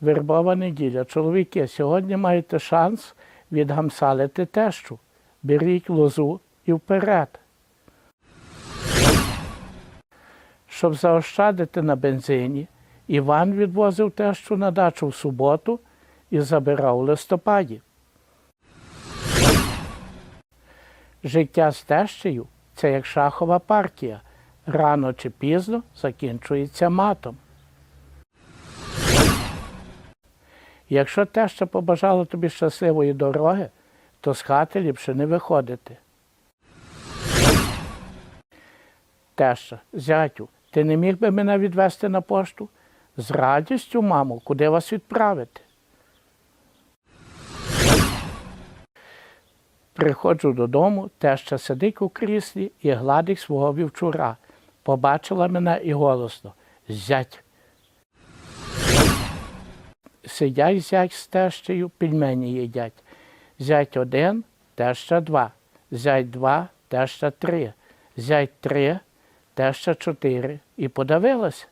Вербова неділя. Чоловіки, сьогодні маєте шанс відгамсалити тещу. Беріть лозу і вперед. Щоб заощадити на бензині, Іван відвозив тещу на дачу в суботу і забирав у листопаді. Життя з тещею це як шахова партія. Рано чи пізно закінчується матом. Якщо теща побажала тобі щасливої дороги, то з хати ліпше не виходити. Теща, зятю, ти не міг би мене відвести на пошту? З радістю, мамо, куди вас відправити? Приходжу додому, теща сидить у кріслі і гладить свого вівчура. Побачила мене і голосно. Зять. Сидять зять з тещею, пельмені їдять. Зять один, теща два. Зять два, теща три. Зять три, теща чотири. І подавилась.